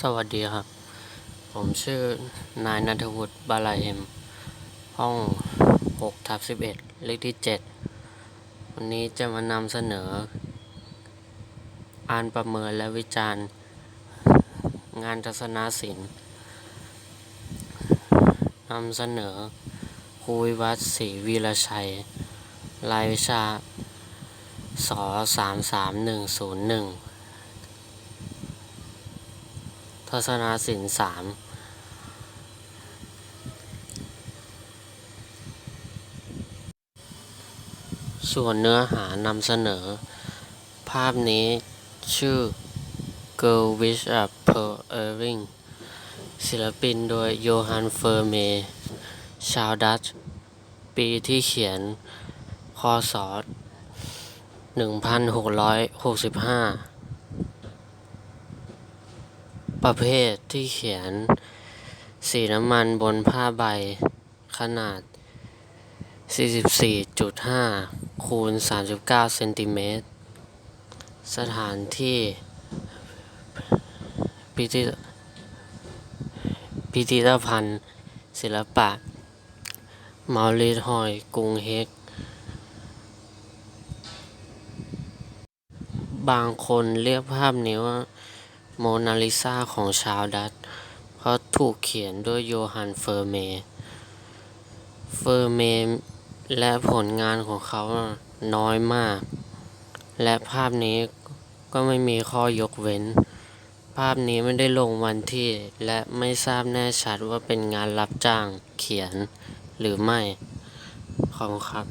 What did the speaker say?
สวัสดีครับ ผมชื่อนายนัทวุฒิบาลาเอ็ม ห้อง6ทับ11 เลขที่ 7 วันนี้จะมานำเสนอ อ่านประเมินและวิจารณ์ งานทัศนศิลป์นำเสนอครูวิวัฒน์ศรีวีรชัย รายวิชาสสามสามหนึ่งศูนย์หนึ่ง ทัศนศิลป์สามส่วนเนื้อหานำเสนอ ภาพนี้ชื่อ Girl with a Pearl Earring ศิลปินโดยโยฮันเฟอร์เม ชาวดัตช์ ปีที่เขียน คศ 1665 ประเภทที่เขียนสีน้ำมันบนผ้าใบขนาด 44.5 คูณ 39 เซนติเมตร สถานที่พิธพิพิธภัณฑ์ ศิลปะเมาริทฮอย กรุงเฮก บางคนเรียกภาพนี้ว่า โมนาลิซาของชาวดัตเพราะถูกเขียนด้วยโยฮันเฟอร์เม เฟอร์เมและผลงานของเขาน้อยมาก และภาพนี้ก็ไม่มีข้อยกเว้น ภาพนี้ไม่ได้ลงวันที่ และไม่ทราบแน่ชัดว่าเป็นงานรับจ้างเขียนหรือไม่ ขอบคุณครับ